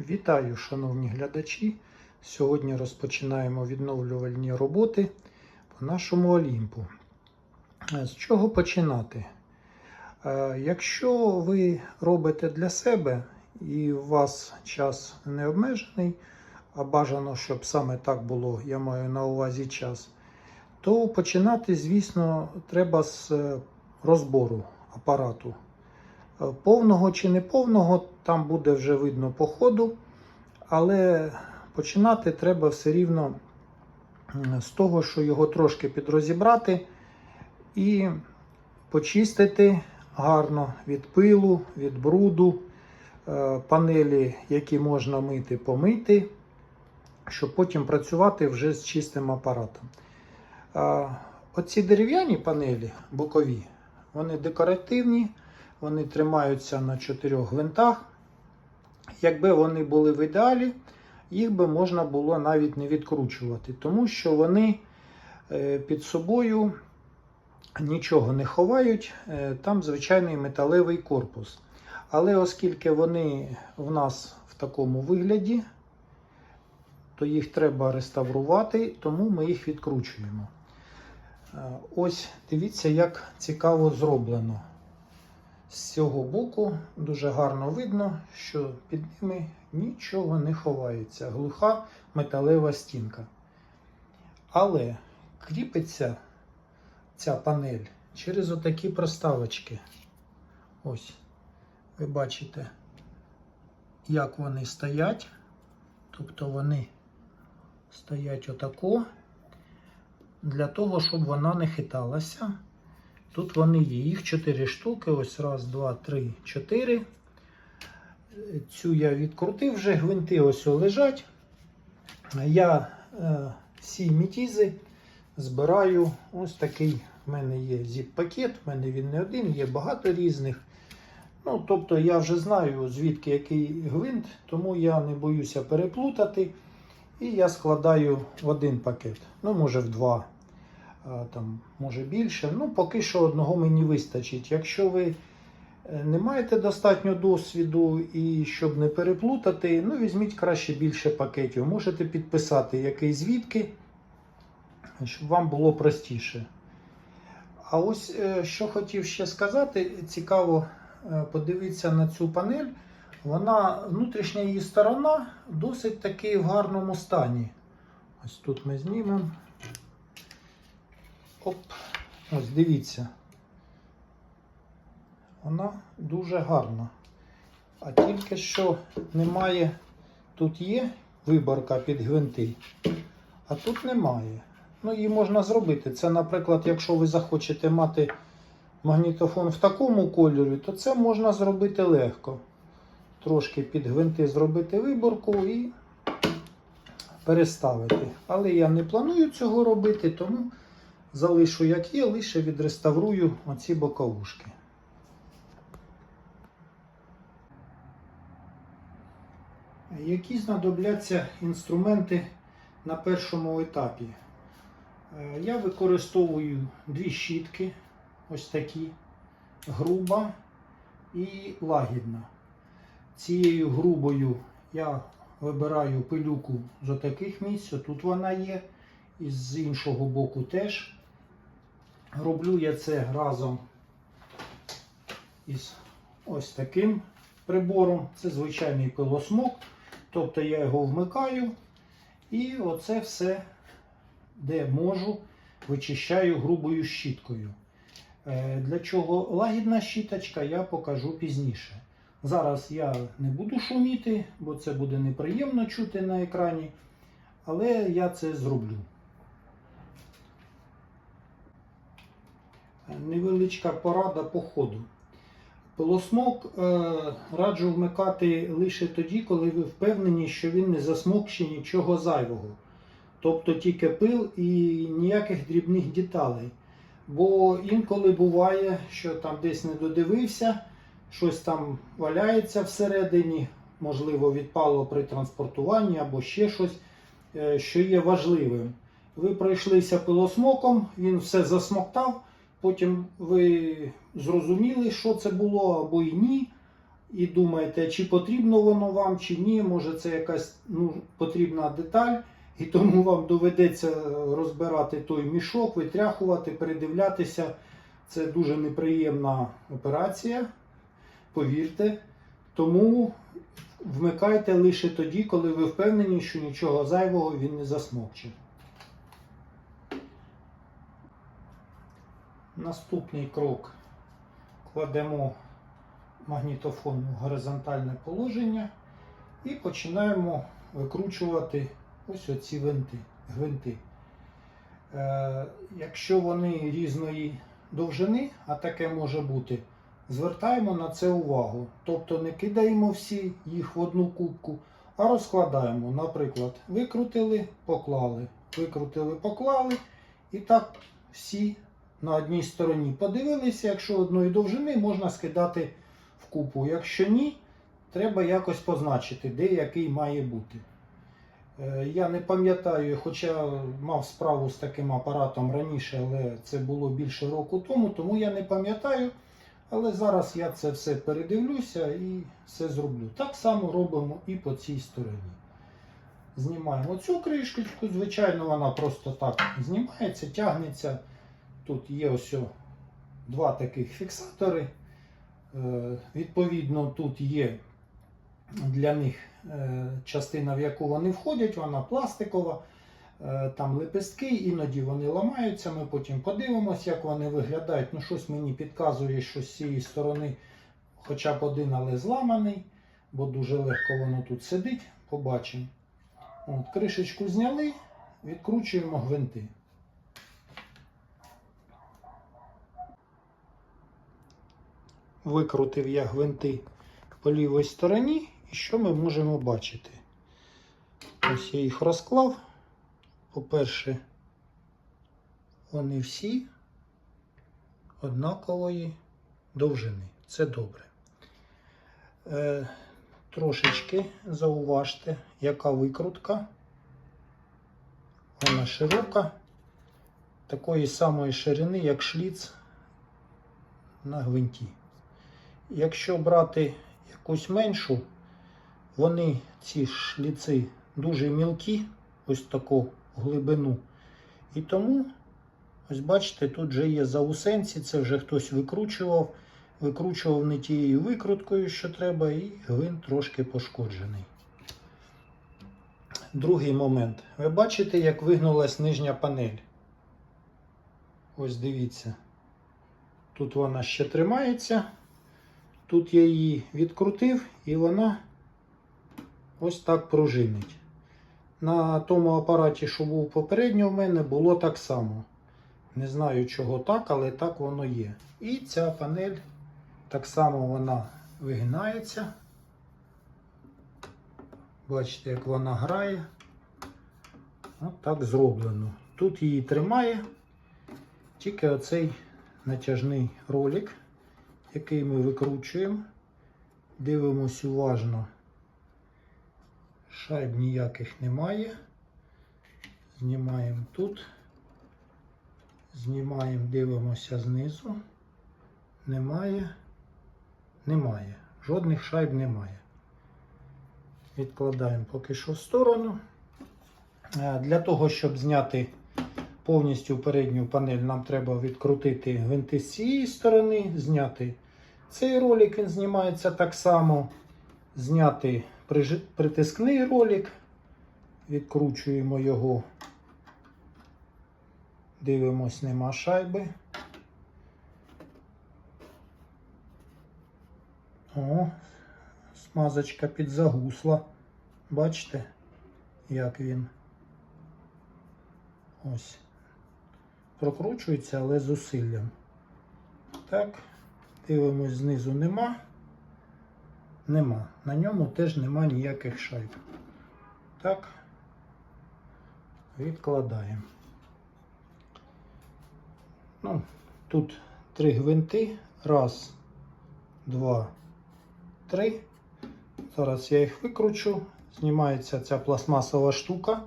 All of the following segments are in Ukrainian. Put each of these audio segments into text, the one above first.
Вітаю, шановні глядачі. Сьогодні розпочинаємо відновлювальні роботи по нашому Олімпу. Е, З чого починати? Е, Якщо ви робите для себе і у вас час не обмежений, а бажано, щоб саме так було, я маю на увазі час, то починати, звісно, треба з е, розбору апарату. Повного чи неповного там буде вже видно по ходу, але починати треба все рівно з того, що його трошки підрозібрати і почистити гарно від пилу, від бруду, Е, панелі, які можна мити, помити, щоб потім працювати вже з чистим апаратом. Е, Оці дерев'яні панелі бокові, вони декоративні, вони тримаються на чотирьох гвинтах. Якби вони були в ідеалі, їх би можна було навіть не відкручувати, тому що вони е, під собою нічого не ховають, е, там звичайний металевий корпус. Але оскільки вони в нас в такому вигляді, то їх треба реставрувати, тому ми їх відкручуємо. Е, Ось дивіться, як цікаво зроблено. З цього боку дуже гарно видно, що під ними нічого не ховається. Глуха металева стінка. Але кріпиться ця панель через отакі проставочки. Ось, ви бачите, як вони стоять. Тобто вони стоять отако, для того, щоб вона не хиталася. Тут вони є. Їх 4 штуки. Ось раз, два, три, чотири. Цю я відкрутив вже, гвинти ось лежать. Я е, всі мітізи збираю. Ось такий в мене є зіп-пакет, в мене він не один, є багато різних. Ну, Тобто я вже знаю, звідки який гвинт, тому я не боюся переплутати. І я складаю в один пакет. Ну, може в два там, може більше. Ну, поки що одного мені вистачить. Якщо ви е, не маєте достатньо досвіду і щоб не переплутати, ну візьміть краще більше пакетів. Можете підписати який звідки, щоб вам було простіше. А ось е, що хотів ще сказати, цікаво е, подивитися на цю панель. Вона, внутрішня її сторона досить таки в гарному стані. Ось тут ми знімемо. Оп, ось дивіться. Вона дуже гарна. А тільки що немає, тут є виборка під гвинти, а тут немає. Ну, її можна зробити. Це, наприклад, якщо ви захочете мати магнітофон в такому кольорі, то це можна зробити легко. Трошки під гвинти зробити виборку і переставити. Але я не планую цього робити, тому залишу як є, лише відреставрую оці боковушки. Які знадобляться інструменти на першому етапі? Е, Я використовую дві щітки, ось такі, груба і лагідна. Цією грубою я вибираю пилюку з таких місць, тут вона є, і з іншого боку теж. Роблю я це разом із ось таким прибором. Це звичайний пилосмок. Тобто я його вмикаю і оце все, де можу, вичищаю грубою щіткою. Е, Для чого лагідна щіточка, я покажу пізніше. Зараз я не буду шуміти, бо це буде неприємно чути на екрані, але я це зроблю. Невеличка порада по ходу. Пилосмок е, раджу вмикати лише тоді, коли ви впевнені, що він не засмокче нічого зайвого. Тобто тільки пил і ніяких дрібних деталей. Бо інколи буває, що там десь не додивився, щось там валяється всередині, можливо, відпало при транспортуванні або ще щось, е, що є важливим. Ви пройшлися пилосмоком, він все засмоктав, потім ви зрозуміли, що це було або і ні. і думаєте, чи потрібно воно вам, чи ні, може це якась ну, потрібна деталь, і тому вам доведеться розбирати той мішок, витряхувати, передивлятися. Це дуже неприємна операція, повірте. Тому вмикайте лише тоді, коли ви впевнені, що нічого зайвого він не засмокче. Наступний крок кладемо магнітофон в горизонтальне положення і починаємо викручувати ось оці винти, гвинти. Е, якщо вони різної довжини, а таке може бути, звертаємо на це увагу. Тобто не кидаємо всі їх в одну кубку, а розкладаємо. Наприклад, викрутили, поклали, викрутили, поклали. І так всі на одній стороні подивилися, якщо одної довжини, можна скидати в купу. Якщо ні, треба якось позначити, де який має бути. Е, Я не пам'ятаю, хоча мав справу з таким апаратом раніше, але це було більше року тому, тому я не пам'ятаю. Але зараз я це все передивлюся і все зроблю. Так само робимо і по цій стороні. Знімаємо цю кришечку, звичайно, вона просто так знімається, тягнеться. Тут є ось два таких фіксатори. Е, Відповідно, тут є для них е, частина, в яку вони входять, вона пластикова. Е, Там лепестки, іноді вони ламаються. Ми потім подивимося, як вони виглядають. Ну, щось мені підказує, що з цієї сторони хоча б один, але зламаний, бо дуже легко воно тут сидить. Побачимо. От, кришечку зняли, відкручуємо гвинти. Викрутив я гвинти по лівій стороні, і що ми можемо бачити? Ось я їх розклав. По-перше, вони всі однакової довжини. Це добре. Е, трошечки зауважте, яка викрутка. Вона широка, такої самої ширини, як шліц на гвинті. Якщо брати якусь меншу, вони, ці шліци, дуже мілкі, ось таку глибину. І тому, ось бачите, тут вже є заусенці, це вже хтось викручував, викручував не тією викруткою, що треба, і гвинт трошки пошкоджений. Другий момент. Ви бачите, як вигнулась нижня панель. Ось дивіться. Тут вона ще тримається. Тут я її відкрутив і вона ось так пружинить. На тому апараті, що був попередньо в мене, було так само. Не знаю, чого так, але так воно є. І ця панель так само вона вигинається. Бачите, як вона грає. От так зроблено. Тут її тримає тільки оцей натяжний ролик, який ми викручуємо. Дивимось уважно. Шайб ніяких немає. Знімаємо тут. Знімаємо, дивимося знизу. Немає. Немає. Жодних шайб немає. Відкладаємо поки що в сторону. Е, Для того, щоб зняти повністю передню панель, нам треба відкрутити гвинти з цієї сторони, зняти цей ролик, він знімається так само. Зняти притискний ролик, відкручуємо його, дивимось, нема шайби. О, смазочка підзагусла. Бачите, як він ось прокручується, але з усиллям. Так, дивимось, знизу нема. Нема. На ньому теж нема ніяких шайб. Так, відкладаємо. Ну, тут три гвинти. Раз, два, три. Зараз я їх викручу. Знімається ця пластмасова штука.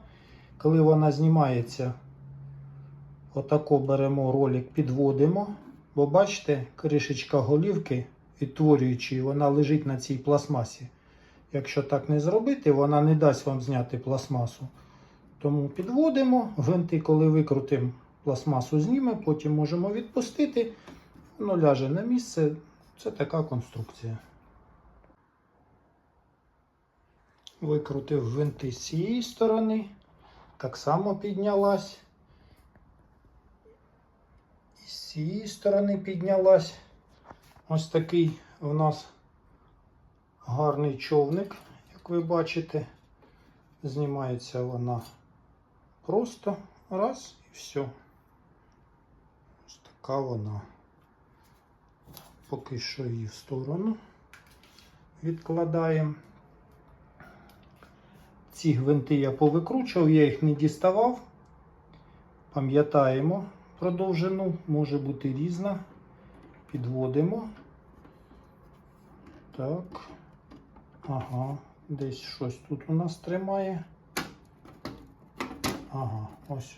Коли вона знімається, отако беремо ролик, підводимо. Бо бачите, кришечка голівки відтворюючи, вона лежить на цій пластмасі. Якщо так не зробити, вона не дасть вам зняти пластмасу. Тому підводимо, гвинти, коли викрутимо, пластмасу знімемо, потім можемо відпустити, воно ляже на місце. Це така конструкція. Викрутив гвинти з цієї сторони, так само піднялась. З цієї сторони піднялась. Ось такий у нас гарний човник, як ви бачите. Знімається вона просто раз і все. Ось така вона. Поки що її в сторону відкладаємо. Ці гвинти я повикручував, я їх не діставав. Пам'ятаємо про довжину, може бути різна. Підводимо. Так. Ага, десь щось тут у нас тримає. Ага, ось.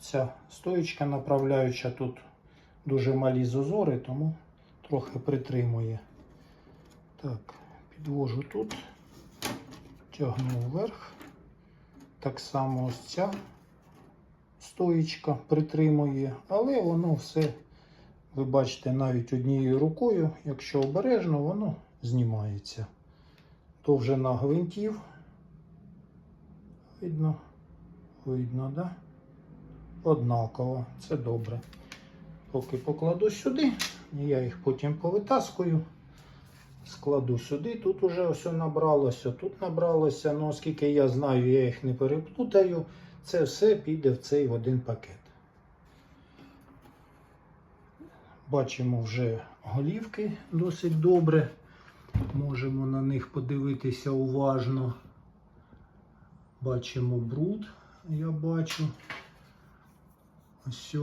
Ця стоїчка направляюча тут дуже малі зазори, тому трохи притримує. Так, підвожу тут, тягну вверх. Так само ось ця стоїчка притримує, але воно все, ви бачите, навіть однією рукою, якщо обережно, воно знімається. Довжина гвинтів. Видно, видно, да? Однаково, це добре. Поки покладу сюди, я їх потім повитаскую. Складу сюди, тут уже все набралося, тут набралося, ну оскільки я знаю, я їх не переплутаю, це все піде в цей один пакет. Бачимо вже голівки досить добре. Можемо на них подивитися уважно. Бачимо бруд, я бачу. Ось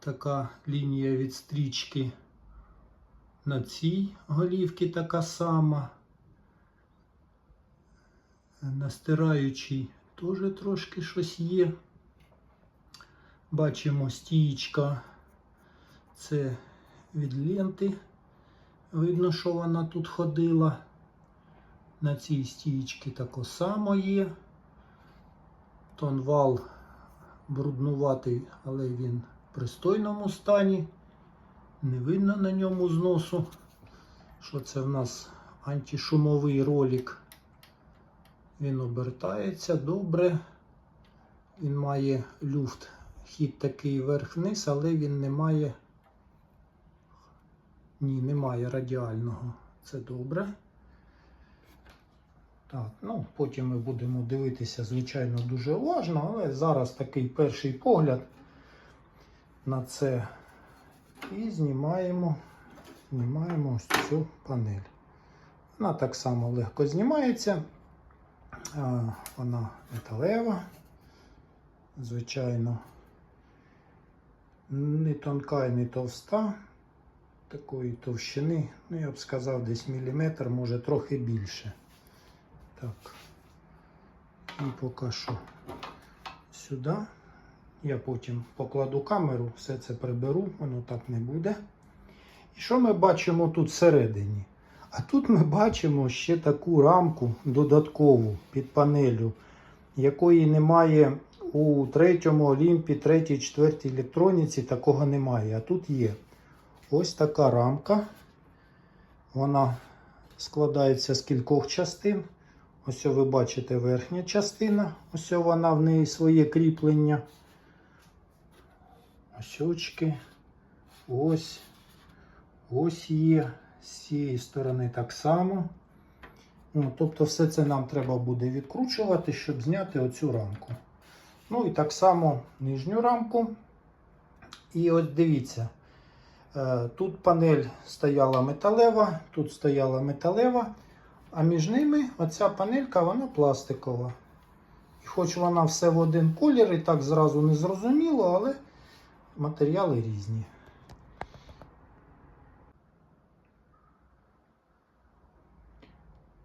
така лінія від стрічки. На цій голівці така сама. На стираючій теж трошки щось є. Бачимо стієчка. Це від ленти. Видно, що вона тут ходила. На цій стієчці тако само є. Тонвал бруднуватий, але він в пристойному стані. Не видно на ньому зносу, що це в нас антишумовий ролик. Він обертається добре. Він має люфт, хід такий вверх-вниз, але він не має. Ні, немає радіального. Це добре. Так, ну потім ми будемо дивитися, звичайно, дуже уважно, але зараз такий перший погляд на це. І знімаємо, знімаємо ось цю панель. Вона так само легко знімається. Вона металева, звичайно, не тонка і не товста. Такої товщини, ну я б сказав, десь міліметр, може трохи більше. Так. І поки що сюди. Я потім покладу камеру, все це приберу, воно так не буде. І що ми бачимо тут всередині? А тут ми бачимо ще таку рамку додаткову під панелю, якої немає у третьому Олімпі, третій, четвертій електроніці, такого немає. А тут є ось така рамка. Вона складається з кількох частин. Ось ви бачите верхня частина, ось вона в неї своє кріплення. Ось очки. Ось. Ось є. З цієї сторони так само. Ну, тобто, все це нам треба буде відкручувати, щоб зняти оцю рамку. Ну і так само нижню рамку. І от дивіться. е, Тут панель стояла металева, тут стояла металева, а між ними оця панелька вона пластикова. І хоч вона все в один колір, і так зразу не зрозуміло, але матеріали різні.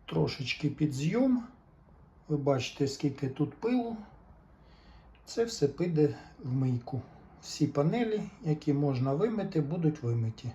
Трошечки підзйом. Ви бачите, скільки тут пилу. Це все піде в мийку. всі панелі, які можна вимити, будуть вимиті.